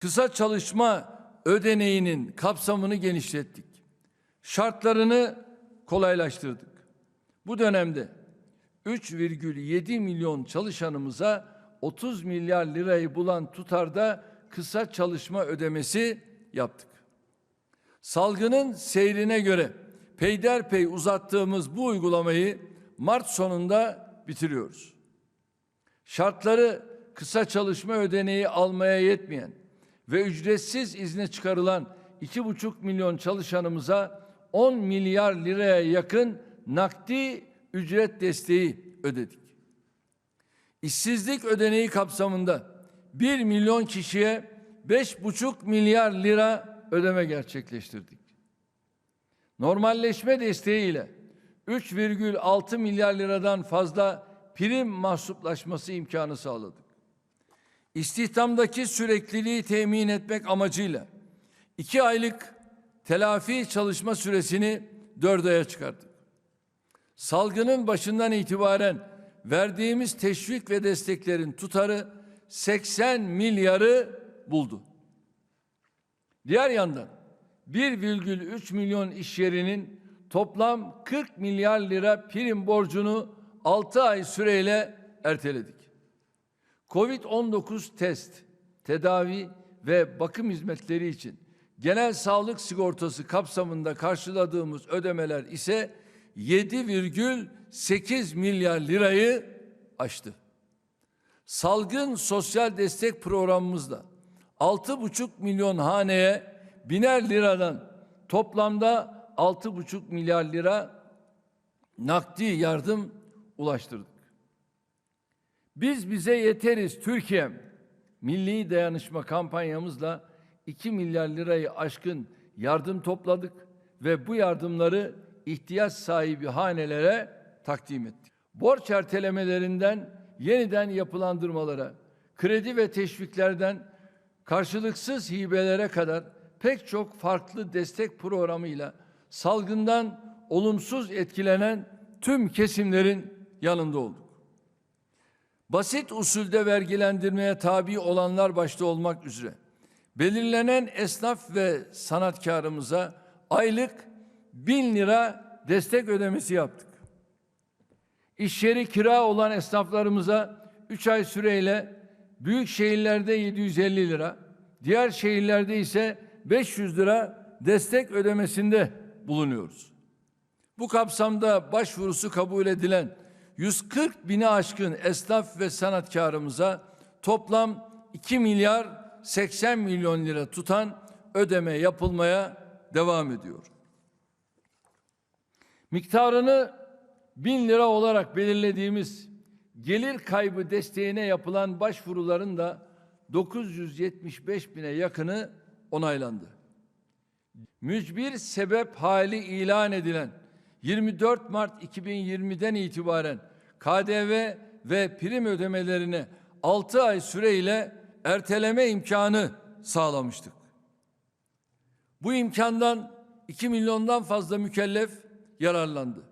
Kısa çalışma ödeneğinin kapsamını genişlettik. Şartlarını kolaylaştırdık. Bu dönemde 3,7 milyon çalışanımıza 30 milyar lirayı bulan tutarda kısa çalışma ödemesi yaptık. Salgının seyrine göre peyderpey uzattığımız bu uygulamayı Mart sonunda bitiriyoruz. Şartları kısa çalışma ödeneği almaya yetmeyen ve ücretsiz izne çıkarılan 2,5 milyon çalışanımıza 10 milyar liraya yakın nakdi ücret desteği ödedik. İşsizlik ödeneği kapsamında 1 milyon kişiye 5,5 milyar lira ödeme gerçekleştirdik. Normalleşme desteğiyle 3,6 milyar liradan fazla prim mahsuplaşması imkanı sağladık. İstihdamdaki sürekliliği temin etmek amacıyla iki aylık telafi çalışma süresini dört aya çıkarttık. Salgının başından itibaren verdiğimiz teşvik ve desteklerin tutarı 80 milyarı buldu. Diğer yandan 1,3 milyon iş yerinin toplam 40 milyar lira prim borcunu 6 ay süreyle erteledik. Covid-19 test, tedavi ve bakım hizmetleri için genel sağlık sigortası kapsamında karşıladığımız ödemeler ise 7,8 milyar lirayı aştı. Salgın sosyal destek programımızda 6,5 milyon haneye biner liradan toplamda 6,5 milyar lira nakdi yardım ulaştırdık. Biz bize yeteriz Türkiye'm milli dayanışma kampanyamızla 2 milyar lirayı aşkın yardım topladık ve bu yardımları ihtiyaç sahibi hanelere takdim ettik. Borç ertelemelerinden yeniden yapılandırmalara, kredi ve teşviklerden karşılıksız hibelere kadar pek çok farklı destek programıyla salgından olumsuz etkilenen tüm kesimlerin yanında olduk. Basit usulde vergilendirmeye tabi olanlar başta olmak üzere belirlenen esnaf ve sanatkarımıza aylık bin lira destek ödemesi yaptık. İş yeri kira olan esnaflarımıza 3 ay süreyle büyük şehirlerde 750 lira, diğer şehirlerde ise 500 lira destek ödemesinde bulunuyoruz. Bu kapsamda başvurusu kabul edilen 140 bini aşkın esnaf ve sanatkarımıza toplam 2 milyar 80 milyon lira tutan ödeme yapılmaya devam ediyor. Miktarını bin lira olarak belirlediğimiz gelir kaybı desteğine yapılan başvuruların da 975 bine yakını onaylandı. Mücbir sebep hali ilan edilen 24 Mart 2020'den itibaren KDV ve prim ödemelerine 6 ay süreyle erteleme imkanı sağlamıştık. Bu imkandan 2 milyondan fazla mükellef yararlandı.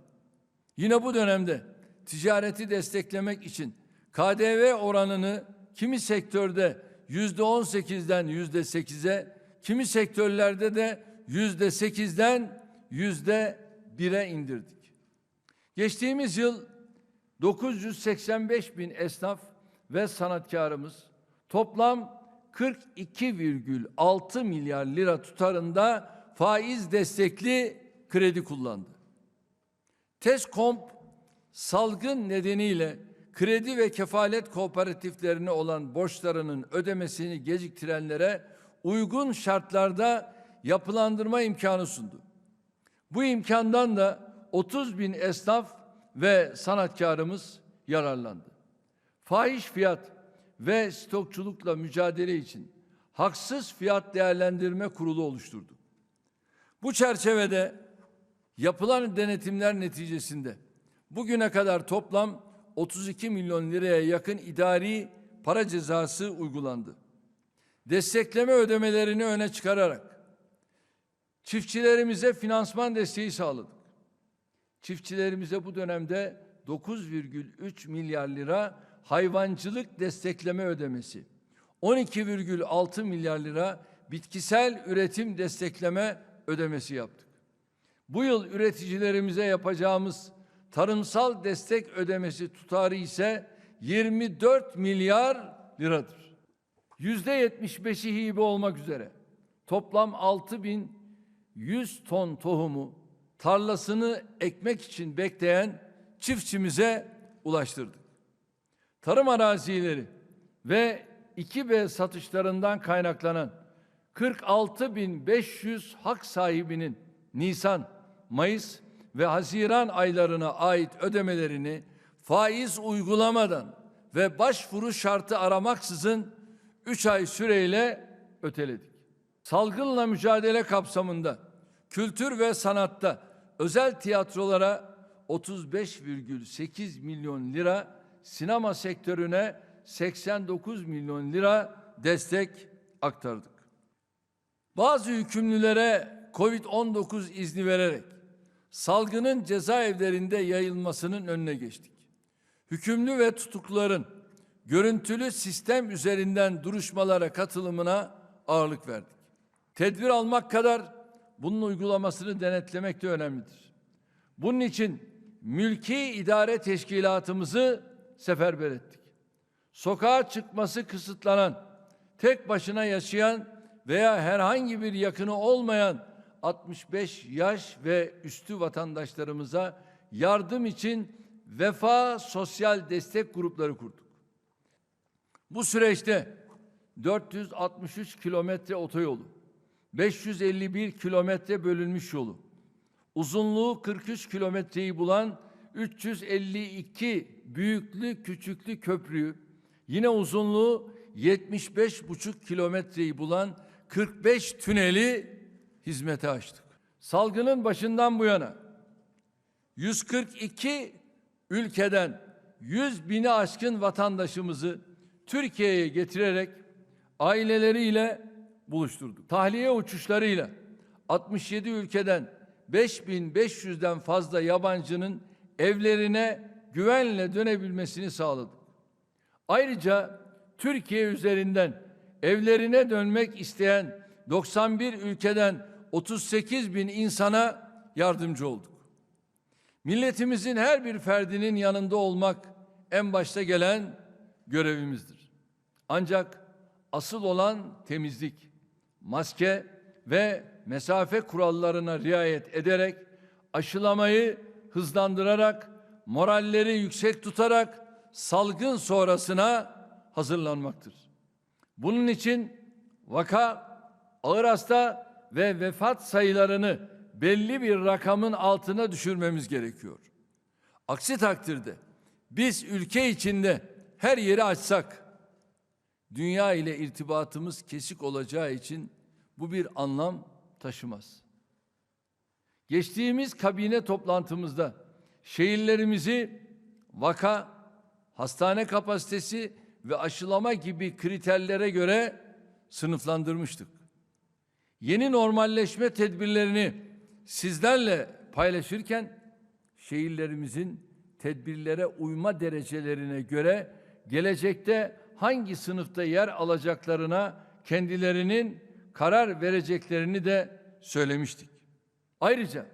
Yine bu dönemde ticareti desteklemek için KDV oranını kimi sektörde yüzde on sekizden yüzde sekize, kimi sektörlerde de yüzde sekizden yüzde bire indirdik. Geçtiğimiz yıl 985 bin esnaf ve sanatkarımız toplam 42,6 milyar lira tutarında faiz destekli kredi kullandı. Teskomp salgın nedeniyle kredi ve kefalet kooperatiflerine olan borçlarının ödemesini geciktirenlere uygun şartlarda yapılandırma imkanı sundu. Bu imkandan da 30 bin esnaf ve sanatkarımız yararlandı. Fahiş fiyat ve stokçulukla mücadele için haksız fiyat değerlendirme kurulu oluşturdu. Bu çerçevede yapılan denetimler neticesinde bugüne kadar toplam 32 milyon liraya yakın idari para cezası uygulandı. Destekleme ödemelerini öne çıkararak çiftçilerimize finansman desteği sağladık. Çiftçilerimize bu dönemde 9,3 milyar lira hayvancılık destekleme ödemesi, 12,6 milyar lira bitkisel üretim destekleme ödemesi yaptık. Bu yıl üreticilerimize yapacağımız tarımsal destek ödemesi tutarı ise 24 milyar liradır. Yüzde 75'i hibe olmak üzere toplam 6100 ton tohumu tarlasını ekmek için bekleyen çiftçimize ulaştırdık. Tarım arazileri ve 2B satışlarından kaynaklanan 46.500 hak sahibinin Nisan, Mayıs ve Haziran aylarına ait ödemelerini faiz uygulamadan ve başvuru şartı aramaksızın 3 ay süreyle öteledik. Salgınla mücadele kapsamında kültür ve sanatta özel tiyatrolara 35,8 milyon lira, sinema sektörüne 89 milyon lira destek aktardık. Bazı hükümlülere Covid-19 izni vererek salgının cezaevlerinde yayılmasının önüne geçtik. Hükümlü ve tutukluların görüntülü sistem üzerinden duruşmalara katılımına ağırlık verdik. Tedbir almak kadar bunun uygulamasını denetlemek de önemlidir. Bunun için mülki idare teşkilatımızı seferber ettik. Sokağa çıkması kısıtlanan, tek başına yaşayan veya herhangi bir yakını olmayan 65 yaş ve üstü vatandaşlarımıza yardım için Vefa Sosyal Destek Grupları kurduk. Bu süreçte 463 kilometre otoyolu, 551 kilometre bölünmüş yolu, uzunluğu 43 kilometreyi bulan 352 büyüklü küçüklü köprüyü, yine uzunluğu 75,5 kilometreyi bulan 45 tüneli hizmete açtık. Salgının başından bu yana 142 ülkeden 100 bini aşkın vatandaşımızı Türkiye'ye getirerek aileleriyle buluşturduk. Tahliye uçuşlarıyla 67 ülkeden 5500'den fazla yabancının evlerine güvenle dönebilmesini sağladık. Ayrıca Türkiye üzerinden evlerine dönmek isteyen 91 ülkeden 38 bin insana yardımcı olduk. Milletimizin her bir ferdinin yanında olmak en başta gelen görevimizdir. Ancak asıl olan temizlik, maske ve mesafe kurallarına riayet ederek aşılamayı hızlandırarak moralleri yüksek tutarak salgın sonrasına hazırlanmaktır. Bunun için vaka, ağır hasta ve vefat sayılarını belli bir rakamın altına düşürmemiz gerekiyor. Aksi takdirde biz ülke içinde her yeri açsak dünya ile irtibatımız kesik olacağı için bu bir anlam taşımaz. Geçtiğimiz kabine toplantımızda şehirlerimizi vaka, hastane kapasitesi ve aşılama gibi kriterlere göre sınıflandırmıştık. Yeni normalleşme tedbirlerini sizlerle paylaşırken şehirlerimizin tedbirlere uyma derecelerine göre gelecekte hangi sınıfta yer alacaklarına kendilerinin karar vereceklerini de söylemiştik. Ayrıca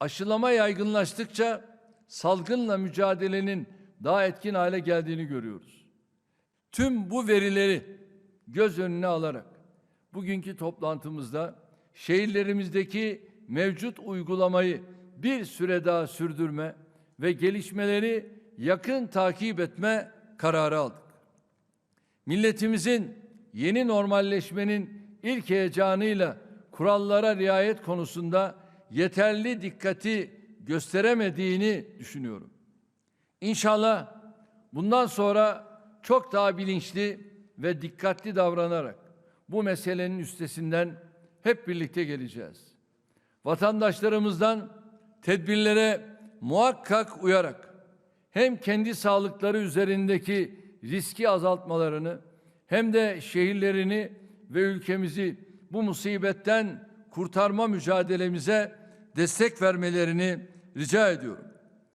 aşılama yaygınlaştıkça salgınla mücadelenin daha etkin hale geldiğini görüyoruz. Tüm bu verileri göz önüne alarak bugünkü toplantımızda şehirlerimizdeki mevcut uygulamayı bir süre daha sürdürme ve gelişmeleri yakın takip etme kararı aldık. Milletimizin yeni normalleşmenin ilk heyecanıyla kurallara riayet konusunda yeterli dikkati gösteremediğini düşünüyorum. İnşallah bundan sonra çok daha bilinçli ve dikkatli davranarak bu meselenin üstesinden hep birlikte geleceğiz. Vatandaşlarımızdan tedbirlere muhakkak uyarak hem kendi sağlıkları üzerindeki riski azaltmalarını hem de şehirlerini ve ülkemizi bu musibetten kurtarma mücadelemize destek vermelerini rica ediyorum.